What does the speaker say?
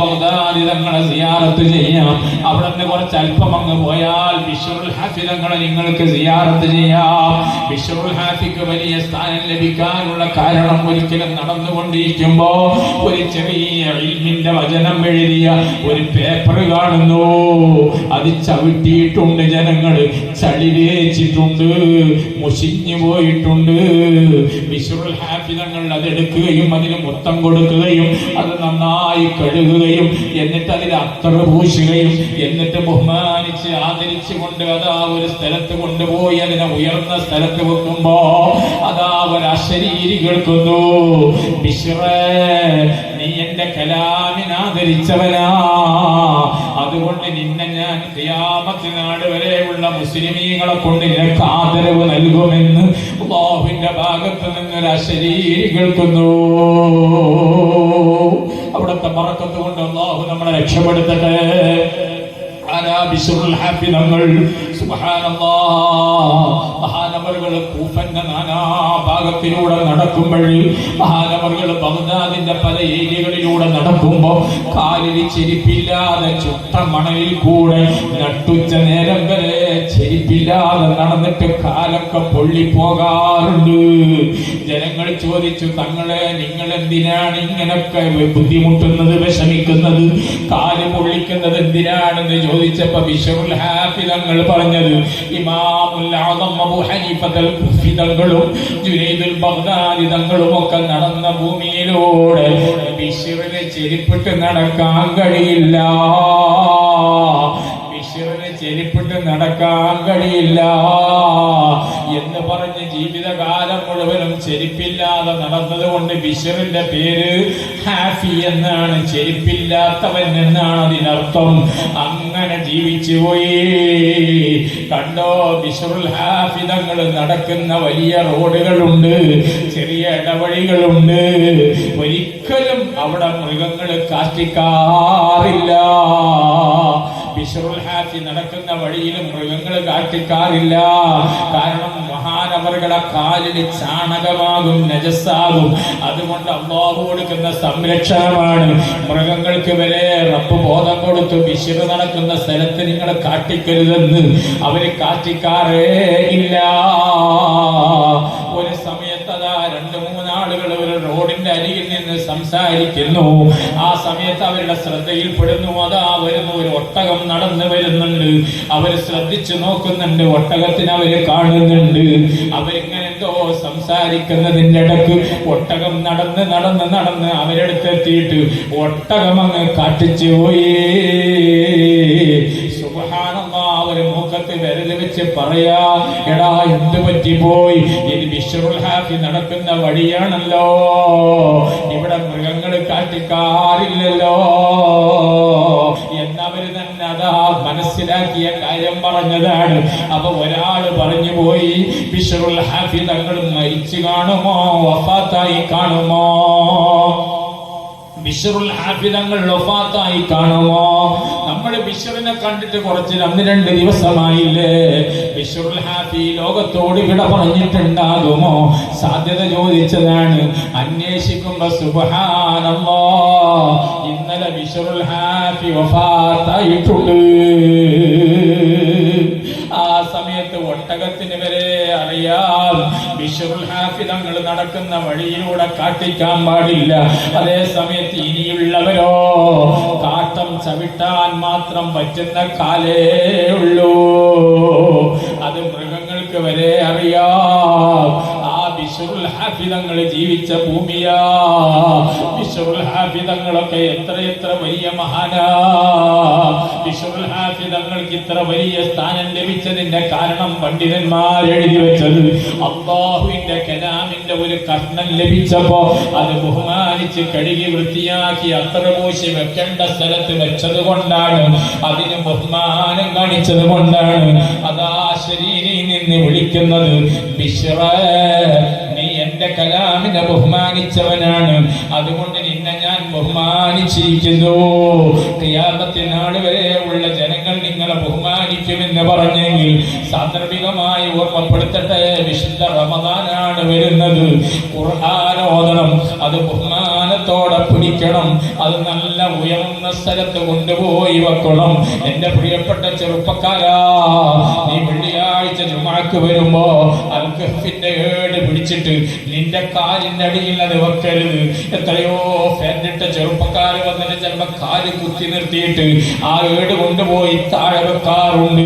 ബഗ്ദാദി തങ്ങളെ സിയാറത്ത് ചെയ്യാം. അവിടെ നിന്ന് കുറച്ച് അല്പം അങ്ങ് പോയാൽ ബിഷറുൽ ഹാഫി തങ്ങളെ നിങ്ങൾക്ക് സിയാറത്ത് ചെയ്യാം. ബിഷറുൽ ഹാഫിക്ക് വലിയ സ്ഥാനം ലഭിക്കാനുള്ള കാരണം ഒരിക്കലും നടന്നുകൊണ്ടിരിക്കുമ്പോ ഒരു ചെറിയ ഇൽമിന്റെ വചനം എഴുതിയ ഒരു പേപ്പർ കാണുന്നു. അത് ചവിട്ടിയിട്ടുണ്ട് ജനങ്ങൾ ചളി വേച്ചിട്ടുണ്ട് മുഷിഞ്ഞു പോയിട്ടുണ്ട്. ബിഷറുൽ ഹാഫി തങ്ങൾ അത് എടുക്കുകയും അതിന് മൊത്തം കൊടുക്കുകയും അത് നന്നായി കഴുകുകയും എന്നിട്ട് അതിൽ അത്ര പൂശുകയും എന്നിട്ട് ബഹുമാനിച്ച് ആദരിച്ചു കൊണ്ട് അതാ ഒരു സ്ഥലത്ത് കൊണ്ടുപോയി അതിനെ ഉയർന്ന സ്ഥലത്ത് വെക്കുമ്പോ അതാ ഒരു അശരീരി കേൾക്കുന്നു നീ എന്റെ കലാമിനാദരിച്ചവനാ അതുകൊണ്ട് നിന്നെ ഞാൻ ഖിയാമത്ത് നാട് വരെയുള്ള മുസ്ലിമീങ്ങളെ കൊണ്ട് നിനക്ക് ആദരവ് നൽകുമെന്ന് ഭാഗത്ത് നിന്നൊരു അശരീരി കേൾക്കുന്നു അവിടുത്തെ മറക്കത്ത് കൊണ്ട് അള്ളാഹു നമ്മളെ രക്ഷപ്പെടുത്തട്ടെ. ആരാ ബിശ്റുൽ ഹാഫിദങ്ങൾ സുബ്ഹാനല്ലാഹ് മഹാനവറുകൾ കൂഫന്റെ നാനാഭാഗത്തിലൂടെ നടക്കുമ്പോൾ മഹാനവറുകൾ ബഗ്ദാദിന്റെ പല ഏരിയകളിലൂടെ നടക്കുമ്പോ കാലിൽ ചെരിപ്പില്ലാതെ ചുട്ട മണലിൽ കൂടെ നട്ടുച്ച നേരം വരെ ചെരിപ്പില്ലാതെ നടന്നിട്ട് കാലൊക്കെ പൊള്ളിപ്പോകാറുണ്ട്. ജനങ്ങൾ ചോദിച്ചു തങ്ങളെ നിങ്ങൾ എന്തിനാണ് ഇങ്ങനൊക്കെ ബുദ്ധിമുട്ടുന്നത് വിഷമിക്കുന്നത്? കാൽ പൊള്ളിക്കുന്നത് എന്തിനാണെന്ന് ചോദിച്ചപ്പോ വിഷമുൽ ഹാഫി തങ്ങൾ പറഞ്ഞത് ഇമാമുൽ അബൂ കുഫി തങ്ങളും ജുനൈദുൽ ബഗ്ദാദി തങ്ങളും ഒക്കെ നടന്ന ഭൂമിയിലൂടെ ബിഷറിനെ ചെരിപ്പിട്ട് നടക്കാൻ കഴിയില്ല. ചെരിപ്പിട്ട് നടക്കാൻ കഴിയില്ല എന്ന് പറഞ്ഞ് ജീവിതകാലം മുഴുവനും ചെരിപ്പില്ലാതെ നടന്നത് കൊണ്ട് ബിഷറിന്റെ പേര് ഹാഫി എന്നാണ്. ചെരിപ്പില്ലാത്തവൻ എന്നാണ് അതിനർത്ഥം. അങ്ങനെ ജീവിച്ചു പോയി. കണ്ടോ ബിഷറുൽ ഹാഫി തങ്ങൾ നടക്കുന്ന വലിയ റോഡുകളുണ്ട് ചെറിയ ഇടവഴികളുണ്ട്. ഒരിക്കലും അവിടെ മൃഗങ്ങൾ കാഷ്ടിക്കാറില്ല. ബിഷറുൽ ഹാഫി നടക്കുന്ന വഴിയിൽ മൃഗങ്ങൾ കാട്ടിക്കാറില്ല. കാരണം മഹാനവറുകളെ കാലിന് ചാണകമാകും നജസ്സാകും. അതുകൊണ്ട് അള്ളാഹു കൊടുക്കുന്ന സംരക്ഷണമാണ്. മൃഗങ്ങൾക്ക് വരെ റബ്ബ് ബോധം കൊടുത്തു ബിഷറ് നടക്കുന്ന സ്ഥലത്ത് നിങ്ങൾ കാട്ടിക്കരുതെന്ന്. അവർ കാട്ടിക്കാറേ ഇല്ല. സമയത്ത് രണ്ട് മൂന്നാളുകൾ ഒരു റോഡിന്റെ അരികിൽ നിന്ന് സംസാരിക്കുന്നു. ആ സമയത്ത് അവരുടെ ശ്രദ്ധയിൽപ്പെടുന്നു. അതാ വരുന്നു ഒരു ഒട്ടകം നടന്നു വരുന്നുണ്ട്. അവർ ശ്രദ്ധിച്ചു നോക്കുന്നുണ്ട്. ഒട്ടകത്തിന് അവർ കാണുന്നുണ്ട്. അവരിങ്ങനെ എന്തോ സംസാരിക്കുന്നതിന്റെ ഇടയ്ക്ക് ഒട്ടകം നടന്ന് നടന്ന് നടന്ന് അവരെടുത്തെത്തിയിട്ട് ഒട്ടകം അങ്ങ് കാട്ടിച്ചു പോയേ. സുബ്ഹാനല്ലാ അവർ മൂക്കത്ത് വെച്ച് പറയാ എടാ എന്ത് പറ്റിപ്പോയി ഇത് ബിഷറുൽ ഹാഫി നടക്കുന്ന വഴിയാണല്ലോ. ഇവിടെ മൃഗങ്ങൾ കാട്ടിക്കാറില്ലല്ലോ. എന്നവര് തന്നെ അതാ മനസ്സിലാക്കിയ കാര്യം പറഞ്ഞതാണ്. അപ്പൊ ഒരാൾ പറഞ്ഞു പോയി ബിഷറുൽ ഹാഫി തങ്ങൾ മരിച്ചു കാണുമോ? വഫാത്തായി കാണുമോ? ബിഷറുൽ ഹാഫിദങ്ങൾ ഒഫാത്തായി കാണുമോ? നമ്മൾ ബിഷറിനെ കണ്ടിട്ട് കുറച്ച് രണ്ട് രണ്ട് ദിവസമായില്ലേ? ബിഷറുൽ ഹാഫി ലോകത്തോട് വിട പറഞ്ഞിട്ടുണ്ടാകുമോ? സാധ്യത ചോദിച്ചതാണ്. അന്വേഷിക്കുമ്പോ സുബഹാനല്ലോ ഇന്നലെ ബിഷറുൽ ഹാഫി ഒഫാത്തായിട്ടുണ്ട് ആ സമയത്ത് ഒട്ടകത്തിന് വരെ അറിയാം. ഹാഫിദങ്ങൾ നടക്കുന്ന വഴിയിലൂടെ കാട്ടിക്കാൻ പാടില്ല. അതേ സമയത്ത് ഇനിയുള്ളവരോ കാട്ടം ചവിട്ടാൻ മാത്രം പറ്റുന്ന കാലേ ഉള്ളൂ. ബിഷറുൽ ഹാഫിദങ്ങൾ ജീവിച്ച ഭൂമിയാ. വിശ്വൽ ഹാഫിതങ്ങളൊക്കെ എത്ര എത്ര വലിയ മഹാനാ. വിശ്വൽ ഹാഫിതങ്ങൾക്ക് ഇത്ര വലിയ സ്ഥാനം ലഭിച്ചതിന്റെ കാരണം പണ്ഡിതന്മാർ എഴുതി വെച്ചത് അള്ളാഹുവിന്റെ കലാമിന്റെ ഒരു കഷ്ണം ലഭിച്ചപ്പോ അത് ബഹുമാനിച്ച് കഴുകി വൃത്തിയാക്കി അത്ര പൂശി വെക്കേണ്ട സ്ഥലത്ത് വെച്ചത് കൊണ്ടാണ്. അതിന് ബഹുമാനം കാണിച്ചത് കൊണ്ടാണ്. അതാ ശരീരിൽ നിന്ന് വിളിക്കുന്നത് നീ എന്റെ കലാമിനെ ബഹുമാനിച്ചവനാണ്. അതുകൊണ്ട് നിന്നെ ഞാൻ ബഹുമാനിച്ചിരിക്കുന്നു. ക്രിയാമത്തിനാട് വരെ ഉള്ള ജനങ്ങൾ നിങ്ങളെ ബഹുമാനിക്കുമെന്ന് പറഞ്ഞെങ്കിൽ സാന്ദർഭികമായി ഓർമ്മപ്പെടുത്തട്ടെ. വിശുദ്ധ റമദാനാണ് വരുന്നത്. ഓതണം അത് ബഹുമാനത്തോടെ പിടിക്കണം. അത് നല്ല ഉയർന്ന സ്ഥലത്ത് കൊണ്ടുപോയി വെക്കണം. എന്റെ പ്രിയപ്പെട്ട ചെറുപ്പക്കാരാ നീ വെള്ളിയാഴ്ച ജുമാക്ക് വരുമ്പോ അൽക്കഫിന്റെ ഏട് പിടിച്ചിട്ട് നിന്റെ കാലിന്റെ അടിയിൽ അത് വെക്കരുത്. എത്രയോ ഫാനിട്ട ചെറുപ്പക്കാർ വന്നിട്ട് ചിലപ്പോ കാൽ കുത്തി നിർത്തിയിട്ട് ആ വീട് കൊണ്ടുപോയി താഴെ വെക്കാറുണ്ട്